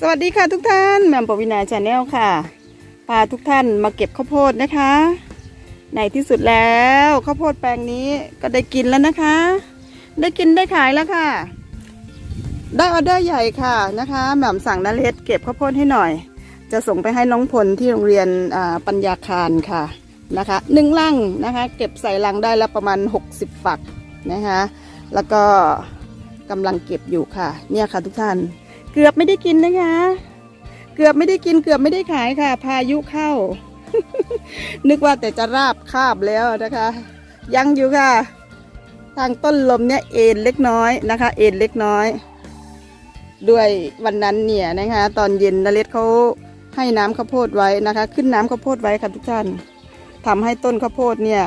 สวัสดีค่ะทุกท่านแม่มปวินาชาแนลค่ะพาทุกท่านมาเก็บข้าวโพดนะคะ ในที่สุดแล้วข้าวโพดแปลงนี้ก็ได้กินแล้วนะคะ ได้กินได้ขายแล้วค่ะ ได้ออเดอร์ใหญ่ค่ะนะคะแหม่มสั่งนาเลสเก็บข้าวโพดให้หน่อย จะส่งไปให้น้องพลที่โรงเรียนปัญญาคารค่ะนะคะหนึ่งลังนะคะ เก็บใส่ลังได้แล้วประมาณ 60 ฝักนะคะ แล้วก็กำลังเก็บอยู่ค่ะ เนี่ยค่ะทุกท่าน เกือบไม่ได้กินนะคะ เกือบไม่ได้กินเกือบไม่ได้ขายค่ะ พายุเข้า นึกว่าแต่จะราบคาบแล้วนะคะ ยังอยู่ค่ะ ทางต้นลมเนี่ยเอ็นเล็กน้อยนะคะ เอ็นเล็กน้อย ด้วยวันนั้นเนี่ยนะคะ ตอนเย็นนเรศเขาให้น้ำข้าวโพดไว้นะคะ ขึ้นน้ำข้าวโพดไว้ค่ะทุกท่านทำให้ต้นข้าวโพดเนี่ย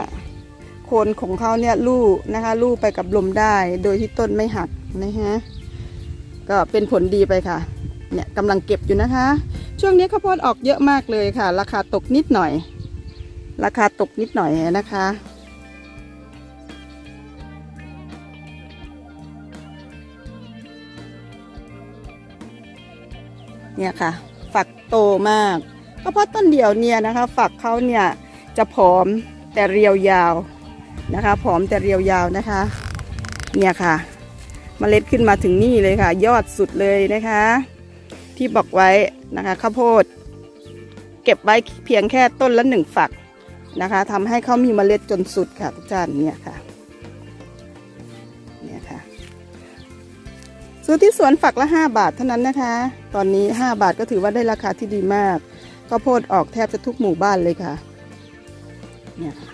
โคนของเขาเนี่ยลู่นะคะ ลู่ไปกับลมได้ โดยที่ต้นไม่หักนะคะ ก็เป็นผลดีไปค่ะ เนี่ยกำลังเก็บอยู่นะคะ ช่วงนี้ข้าวโพดออกเยอะมากเลยค่ะ ราคาตกนิดหน่อย ราคาตกนิดหน่อยนะคะเนี่ยค่ะ ฝักโตมากข้าวโพดต้นเดียวเนี่ยนะคะ ฝักเขาเนี่ยจะผอมแต่เรียวยาวนะคะ ผอมแต่เรียวยาวนะคะ เนี่ยค่ะ เมล็ดขึ้นมาถึงนี่เลยค่ะ ยอดสุดเลยนะคะ ที่บอกไว้นะคะข้าวโพด เก็บไว้เพียงแค่ต้นละหนึ่งฝักนะคะทำให้เขามีเมล็ดจนสุดค่ะทุกท่านเนี่ยค่ะเนี่ยค่ะซื้อที่สวนฝักละ 5 บาทเท่านั้นนะคะ ตอนนี้ 5 บาทก็ถือว่าได้ราคาที่ดีมากข้าวโพดออกแทบจะทุกหมู่บ้านเลยค่ะเนี่ยค่ะ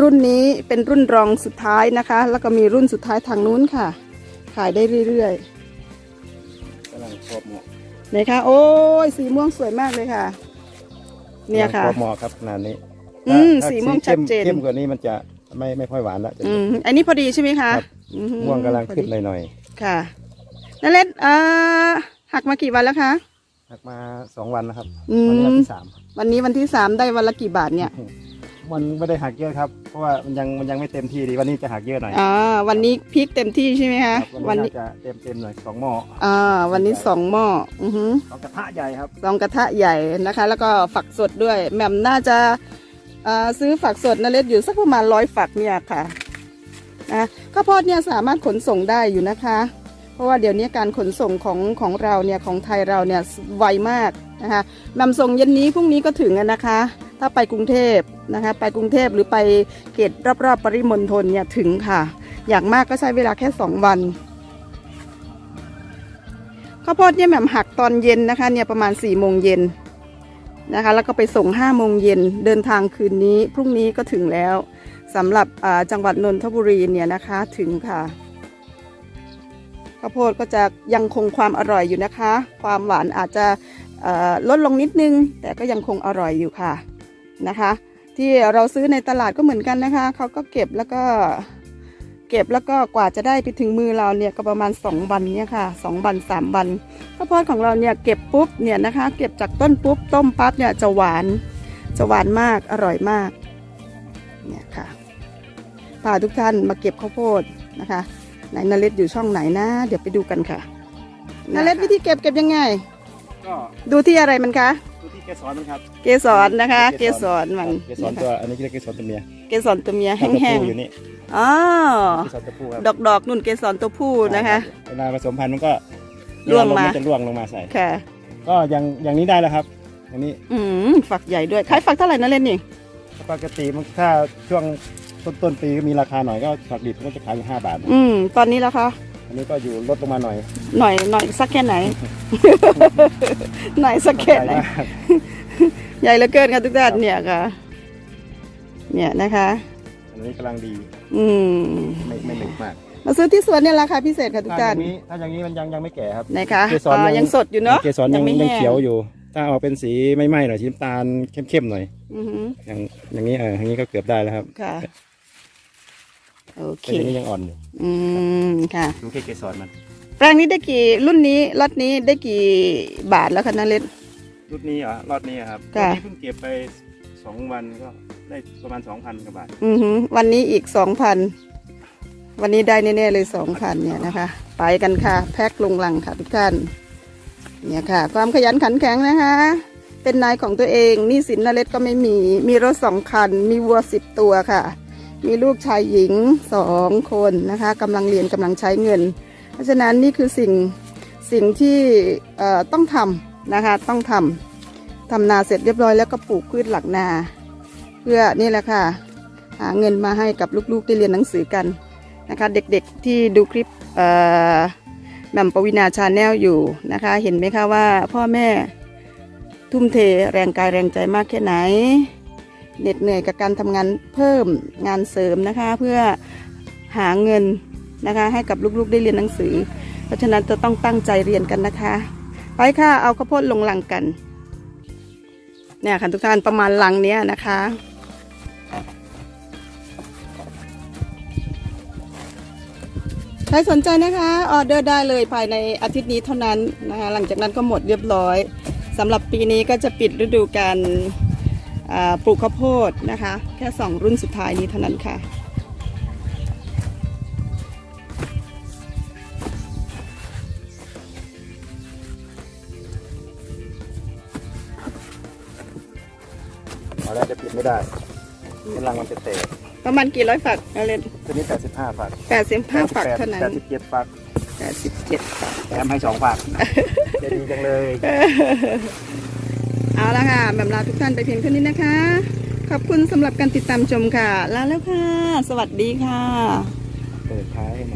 รุ่นนี้เป็นรุ่นรองสุดท้ายนะคะ แล้วก็มีรุ่นสุดท้ายทางนู้นค่ะ ขายได้เรื่อยกำลังครอบหมอกๆไหนคะโอ้ยสีม่วงสวยมากเลยค่ะ เนี่ยค่ะกำลังครอบหมอกครับขนาดนี้อืมถ้าสีม่วงเข้ชัดเจน เข้มกว่านี้มันจะไม่ไม่ค่อยหวานละจะอืมอันนี้พอดีใช่ไหมคะครับอืม่วงกำลังขึ้นพอหดีน่อยค่ะนั่นเล็ดอ่าหักมากี่วันแล้วคะ ๆหักมาสองวันนะครับอืมวันนี้วันที่สามวันนี้วันที่สามได้วันละกี่บาทเนี่ย มันไม่ได้หักเยอะครับ เพราะว่ามันยังมันยังไม่เต็มที่ดีวันนี้จะหักเยอะหน่อยอ่าวันนี้พริกเต็มที่ใช่ไหมคคะรับวัวันนนี้นี้น่าจะเต็มเต็มๆหน่อยสองหม้ออ่าวันนี้สองหม้ออือหือ สองกระทะใหญ่ครับซองกระทะใหญ่นะคะ แล้วก็ฝักสดด้วยแหม่มน่าจะเอ่อซื้อฝักสดนเล็ดอยู่สักประมาณร้อยฝักเนี่ยค่ะนะข้าวโพดเนี่ยสามารถขนส่งได้อยู่นะคะ เพราะว่าเดี๋ยวนี้การขนส่งของของเราเนี่ยของไทยเราเนี่ยไวมากนะคะแหม่มส่งเย็นนี้พรุ่งนี้ก็ถึงอะนะคะ ถ้าไปกรุงเทพ นะคะ ไปกรุงเทพหรือไปเขตรอบๆปริมณฑลเนี่ยถึงค่ะ อย่างมากก็ใช้เวลาแค่สองวันข้าวโพดเนี่ยแหม่มหักตอนเย็นนะคะเนี่ยประมาณ4ี่โมงเย็นนะคะ แล้วก็ไปส่ง5้าโมงเย็นเดินทางคืนนี้พรุ่งนี้ก็ถึงแล้วสำหรับจังหวัดนนทบุรีเนี่ยนะคะถึงค่ะข้าวโพดก็จะยังคงความอร่อยอยู่นะคะ ความหวานอาจจะลดลงนิดนึง แต่ก็ยังคงอร่อยอยู่ค่ะนะคะ ที่เราซื้อในตลาดก็เหมือนกันนะคะเขาก็เก็บแล้วก็เก็บแล้วก็กว่าจะได้ไปถึงมือเราเนี่ยก็ประมาณ 2 วันเนี่ยค่ะ2วัน 3 วันข้าวโพดของเราเนี่ยเก็บปุ๊บเนี่ยนะคะ เก็บจากต้นปุ๊บต้มปั๊บเนี่ยจะหวานจะหวานมากอร่อยมากเนี่ยค่ะพาทุกท่านมาเก็บข้าวโพดนะคะไหนนเรศอยู่ช่องไหนนะ เดี๋ยวไปดูกันค่ะนเรศวิธีเก็บเก็บยังไง ก็ดูที่อะไรมันคะดูที่ เกสรมันครับ เกสรนะคะ เกสรมัน เกสรตัว อันนี้เรียกเกสรตัวเมีย เกสรตัวเมียแห้ตัวงผู้อยู่นี่ๆอ๋อเกสรตัวผู้ครับดอกดอกๆนุ่นเกสรตัวผู้นะคะเวลาผสมพันธุ์มันก็ร่วงมานจะร่วงลงมาใส่ ค่ะ ก็อย่างอย่างนี้ได้แล้วครับ อย่างนี้ อืมฝักใหญ่ด้วยขายฝักเท่าไหร่นะเล่นนี่ ปกติมันถ้าช่วงต้นต้นปีก็มีราคาหน่อยก็ผักดิบก็จะขายอยู่ห้าบาท อืม ตอนนี้แล้วคะ อันนี้ก็อยู่ลดลงมาหน่อยหน่อยหน่อยสักแค่ไหน หน่อยสักแค่ไหนมากใหญ่เหลือเกินค่ะทุกท่านเนี่ยค่ะ เนี่ยนะคะ อันนี้กำลังดี อืม ไม่ไม่เหม็นมาก มาซื้อที่สวนเนี่ยราคาพิเศษค่ะทุกถ้าอท่าน ย่างนี้ถ้าอย่างนี้มันยังยังไม่แก่ครับไหนคะเกสรอ่ายังยังสดอยู่เนาะเกสรยังไม่ยังแห้เขียวอยู่ ถ้าเอาเป็นสีไม่ไหม้หน่อยสีน้ำตาลเข้มๆหน่อย อือหืออย่างอย่างนี้เอออย่างนี้ก็เกือบได้แล้วครับ ค่ะ โอเคแต่อย่างนี้ยังอ่อนอยู่อืมค่ะ ดูแค่เกสรมันแปลงนี้ได้กี่รุ่นนี้ล็อตนี้ได้กี่บาทแล้วคะนาเล็ด รุ่นนี้เหรอรอดนี้ครับค่ะ รุ่นนี้เพิ่งเก็บไปสองวันก็ได้ประมาณสองพันกว่าบาทอือหือวันนี้อีกสองพันวันนี้ได้แน่ๆเลยสองพันเนี่ยนะคะ ไปกันค่ะ แพ็คลงลังค่ะทุกท่าน เนี่ยค่ะ ความขยันขันแข็งนะคะ เป็นนายของตัวเองหนี่สินนาเล็ดก็ไม่มี มีรถสองคัน มีวัวสิบตัวค่ะ มีลูกชายหญิงสองคนนะคะกำลังเรียนกำลังใช้เงิน เพราะฉะนั้นนี่คือสิ่งสิ่งที่ต้องทำนะคะต้องทำทำนาเสร็จเรียบร้อยแล้วก็ปลูกพืชหลักนา เพื่อนี่แหละค่ะหาเงินมาให้กับลูกๆได้เรียนหนังสือกันนะคะเด็กๆที่ดูคลิปแหม่มปวินาชาแนลอยู่นะคะ เห็นไหมคะว่าพ่อแม่ทุ่มเทแรงกายแรงใจมากแค่ไหน เหน็ดเหนื่อยกับการทำงานเพิ่มงานเสริมนะคะ เพื่อหาเงินนะคะ ให้กับลูกๆได้เรียนหนังสือ เพราะฉะนั้นจะต้องตั้งใจเรียนกันนะคะ ไปค่ะเอาข้าวโพดลงหลังกันเนี่ยค่ะทุกท่านประมาณหลังเนี้ยนะคะใครสนใจนะคะออเดอร์ได้เลยภายในอาทิตย์นี้เท่านั้นนะคะหลังจากนั้นก็หมดเรียบร้อยสำหรับปีนี้ก็จะปิดฤดูการ ปลูกข้าวโพดนะคะ แค่ 2 รุ่นสุดท้ายนี้เท่านั้นค่ะ เอาแล้วจะปิดไม่ได้กำลังมันจะเตะประมาณกี่ร้อยฝักเอาเลยตัวนี้ 85ฝักแปดสิบห้าฝักเท่านั้น87ฝักแปดสิบเจ็ดฝักแถมให้สองฝักจะดีจังเลย เอาละค่ะแบบลาทุกท่านไปเพียงเท่านี้นะคะ ขอบคุณสำหรับการติดตามชมค่ะ ลาแล้วค่ะ สวัสดีค่ะ เปิดท้ายให้หน่อย